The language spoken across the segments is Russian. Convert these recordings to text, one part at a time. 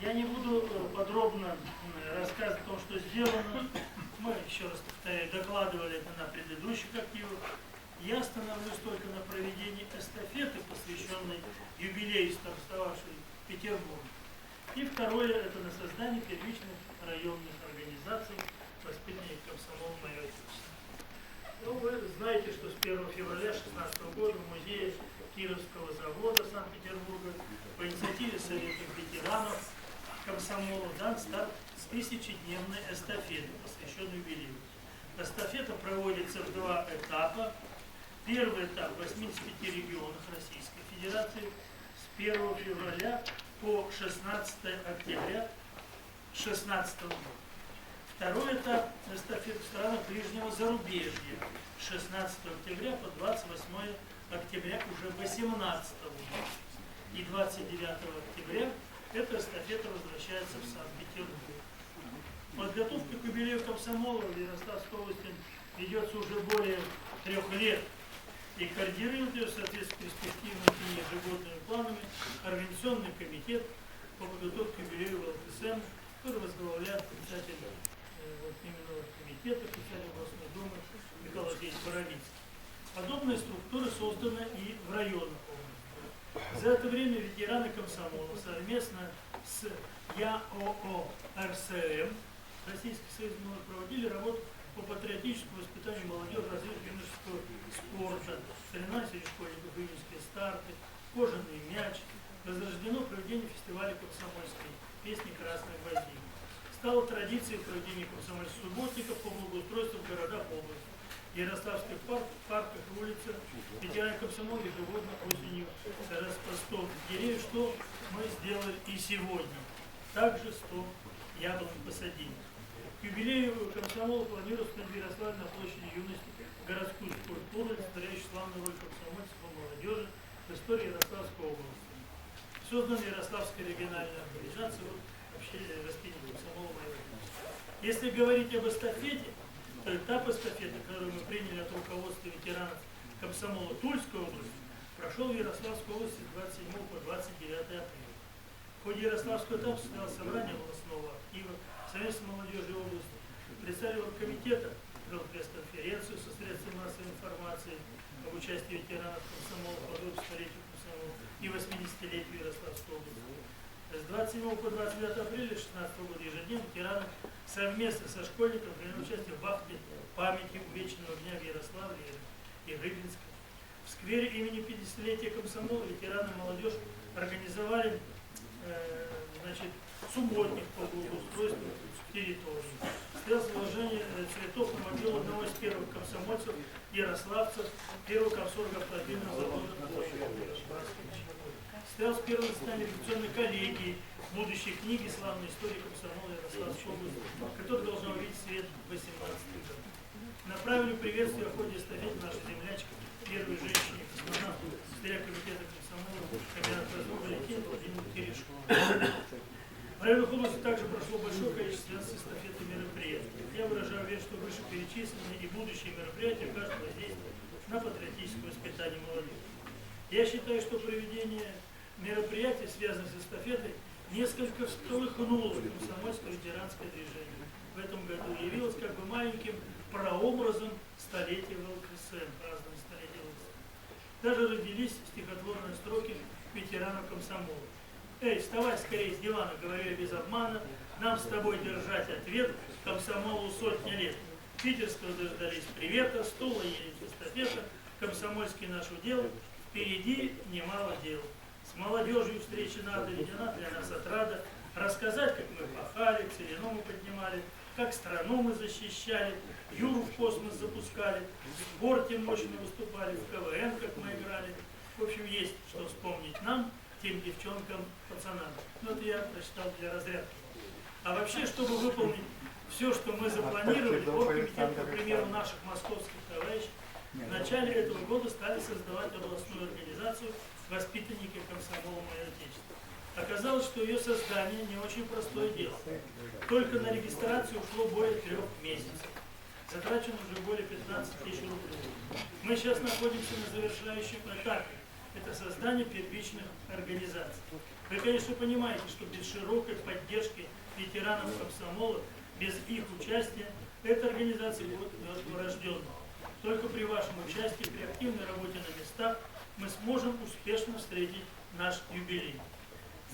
Я не буду э, подробно м, рассказывать о том, что сделано. Мы, еще раз повторяю, докладывали это на предыдущих активах. Я остановлюсь только на проведении эстафеты, посвященной юбилею стартовавшей Петербург. И второе, это на создание первичных районных организаций воспитанных комсомола «Мое Отечество». Ну, вы знаете, что с 1 февраля 2016 года в музее Кировского завода Санкт-Петербурга по инициативе Совета ветеранов комсомола дан старт с тысячедневной эстафеты, посвященной юбилею. Эстафета проводится в два этапа. Первый этап в 85 регионах Российской Федерации с 1 февраля по 16 октября 2016 года. Второй этап эстафеты в странах ближнего зарубежья с 16 октября по 28 октября уже 18 года. И 29 октября эта эстафета возвращается в Санкт-Петербург. Подготовка к юбилею комсомола в Ярославской области ведется уже более трех лет и координирует ее в соответствии с перспективными ежегодными планами Организационный комитет по подготовке к юбилею ВЛКСМ, который возглавляет председатель э, вот именно комитета председатель областной думы Андреевич Боровицкий. Подобные структуры созданы и в районах. За это время ветераны комсомола совместно с ЯОО РСМ Российский Союз проводили работу по патриотическому воспитанию молодежи, развитию юношеского спорта, соревнований школьников, июньские старты, кожаный мяч. Возрождено проведение фестиваля комсомольской песни «Красная гвоздика». Стало традицией проведения комсомольских субботников по благоустройству в городах области. В Ярославских парк, парках и улицах ветераны комсомола ежегодно осенью 100 деревьев, что мы сделали и сегодня. Также 100 яблонь посадили. К юбилею комсомола планируется в Ярославле на площади юности городскую скульптуру, олицетворяющую славную роль комсомольцев и молодежи в истории Ярославской области. Создана Ярославская региональная организация вообще воспитания комсомола моего. Если говорить об эстафете, этап эстафеты, который мы приняли от руководства ветеранов комсомола Тульской области, прошел в Ярославской области с 27 по 29 апреля. В ходе Ярославского этапа состоялось собрание областного актива, совместно с молодежью области, представитель комитета провел пресс-конференцию со средствами массовой информации об участии ветеранов комсомола по 200-летию комсомола и 80-летию Ярославской области. С 27 по 29 апреля 2016 года ежедневно ветераны совместно со школьниками приняли участие в вахте памяти увечного дня в Ярославле и Рыбинске. В сквере имени 50-летия комсомола ветераны молодежь организовали э, значит, субботник по благоустройству территории. Стоялось вложение э, цветов на могилу одного из первых комсомольцев, ярославцев, первого комсорга автомобильного завода «Москвич». Состоялось первое заседание редакционной коллегии будущей книги «Славная история комсомола Ярославской области», которая должна увидеть свет в 18 году. Направили приветствие в ходе эстафеты нашей землячки, первой женщине космонавту, секретаря комитета комсомола, кандидата разума Валентина Владимира Терешко. В районах области также прошло большое количество эстафеты мероприятий. Я выражаю веру, что вышеперечисленные и будущие мероприятия окажут воздействие на патриотическое воспитание молодежи. Я считаю, что проведение мероприятий, связанных с эстафетой, несколько всколыхнуло комсомольское ветеранское движение. В этом году явилось как бы маленьким прообразом столетия ВЛКСМ, празднования столетия ВЛКСМ. Даже родились стихотворные строки ветеранов комсомола. Эй, вставай скорее с дивана, говорю я без обмана, нам с тобой держать ответ, комсомолу сотни лет. Питерского дождались привета, стула едет эстафета, комсомольский наш удел, впереди немало дел. С молодежью встречи надо, ведь она для нас отрада, рассказать, как мы пахали, целину мы поднимали, как страну мы защищали, Юру в космос запускали, в спорте мощно выступали, в КВН, как мы играли. В общем, есть что вспомнить нам, тем девчонкам, пацанам. Ну, это я прочитал для разрядки. А вообще, чтобы выполнить все, что мы запланировали, оргкомитет, по примеру наших московских товарищей, в начале этого года стали создавать областную организацию «Воспитанники комсомола Мое Отечество». Оказалось, что ее создание не очень простое дело. Только на регистрацию ушло более трех месяцев. Затрачено уже более 15 тысяч рублей. Мы сейчас находимся на завершающем этапе. Это создание первичных организаций. Вы, конечно, понимаете, что без широкой поддержки ветеранов комсомола, без их участия, эта организация будет мертворожденной. Только при вашем участии, при активной работе на местах, мы сможем успешно встретить наш юбилей.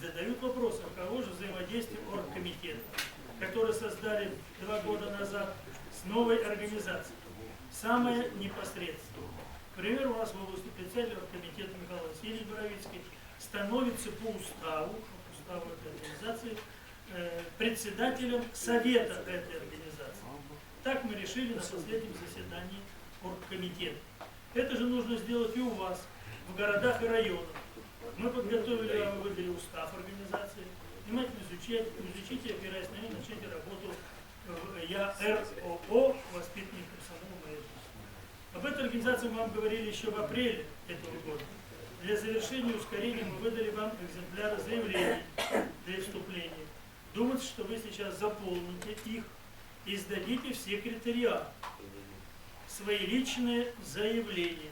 Задают вопрос, а кого же взаимодействие оргкомитета, который создали два года назад с новой организацией. Самое непосредственное. К примеру, у нас в области председателя комитета Михаил Васильевич Боровицкий становится по уставу, уставу этой организации, э, председателем совета этой организации. Так мы решили на последнем заседании оргкомитета. Это же нужно сделать и у вас, в городах и районах. Мы подготовили вам и выдали устав организации. Внимательно изучайте, изучите, опираясь на него, начните работу в Я РОО «Воспитанник комсомола моей жизни». Об этой организации мы вам говорили еще в апреле этого года. Для завершения и ускорения мы выдали вам экземпляры заявлений для вступления. Думайте, что вы сейчас заполните их и сдадите в секретариат свои личные заявления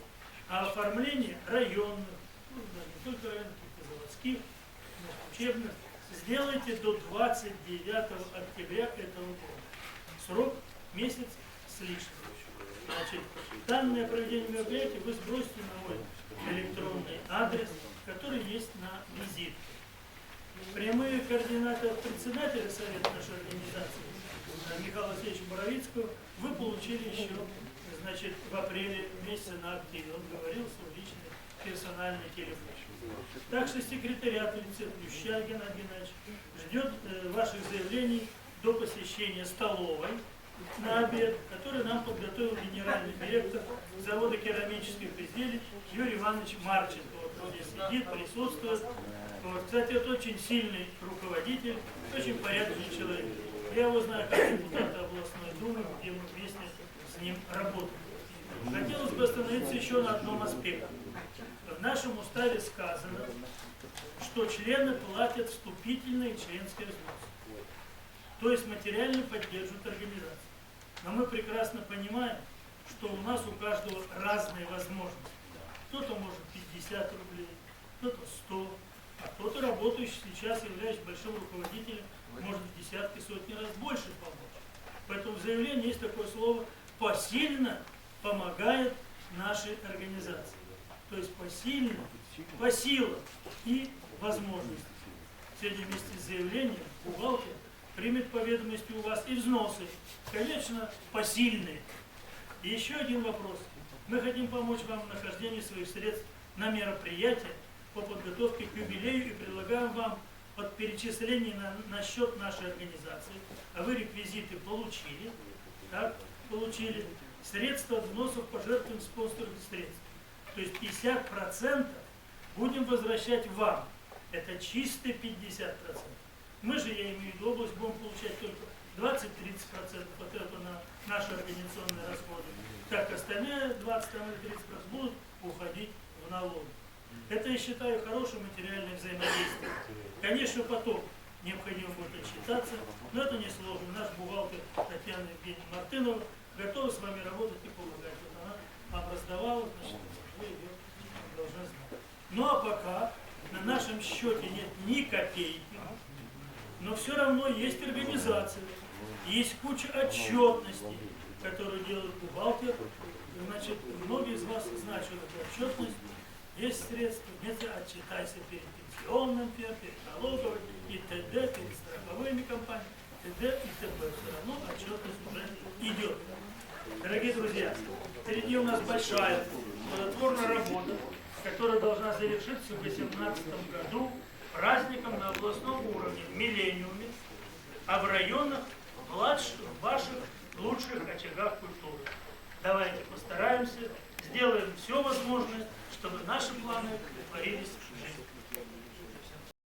о оформлении районных, ну, не только районных, каких-то заводских, но учебных, сделайте до 29 октября этого года. Срок месяц с лишним. Значит, данное проведение мероприятия вы сбросите на мой электронный адрес, который есть на визит. Прямые координаты от председателя Совета нашей организации э, Михаила Васильевича Боровицкого вы получили еще значит, в апреле месяце на активе. Он говорил свой личный персональный телефон. Так что секретариат Плюща Геннадий Геннадьевич ждет э, ваших заявлений до посещения столовой на обед, который нам подготовил генеральный директор завода керамических изделий Юрий Иванович Марченко. Вот он здесь сидит, присутствует. Вот. Кстати, это очень сильный руководитель, очень порядочный человек. Я его знаю как депутата областной думы, где мы вместе ним работаем. Хотелось бы остановиться еще на одном аспекте. В нашем уставе сказано, что члены платят вступительные членские взносы. То есть материально поддерживают организацию. Но мы прекрасно понимаем, что у нас у каждого разные возможности. Кто-то может 50 рублей, кто-то 100, а кто-то работающий сейчас, являясь большим руководителем, может в десятки, сотни раз больше помочь. Поэтому в заявлении есть такое слово «посильно помогает нашей организации». То есть посильно, по силам и возможностям. Сегодня вместе с заявлением бухгалтер примет по ведомости у вас и взносы, конечно, посильные. И еще один вопрос. Мы хотим помочь вам в нахождении своих средств на мероприятия по подготовке к юбилею и предлагаем вам от перечислений на, на счет нашей организации, а вы реквизиты получили, так, получили, средства взносов пожертвуем спонсорных средств. То есть 50% будем возвращать вам. Это чистые 50%. Мы же, я имею в виду область, будем получать только 20-30% от этого на наши организационные расходы. Так остальные 20 или 30% будут уходить в налоги. Это, я считаю, хорошее материальное взаимодействие. Конечно, потом необходимо будет отчитаться, но это несложно. Наш бухгалтер Татьяна Евгеньевна Мартынова готова с вами работать и помогать. Вот она вам раздавала, значит, вы ее должны знать. Ну а пока на нашем счете нет ни копейки, но все равно есть организация, есть куча отчетностей, которую делает бухгалтер. Значит, многие из вас знают, что такое отчетность. Есть средства, нет, отчитайся перед пенсионным, перед налоговой и т.д., перед страховыми компаниями, т.д. и т.п. Все равно отчетность уже идет. Дорогие друзья, впереди у нас большая плодотворная работа, которая должна завершиться в 2018 году праздником на областном уровне, в миллениуме, а в районах младших, ваших лучших очагах культуры. Давайте постараемся, сделаем все возможное, чтобы наши планы притворились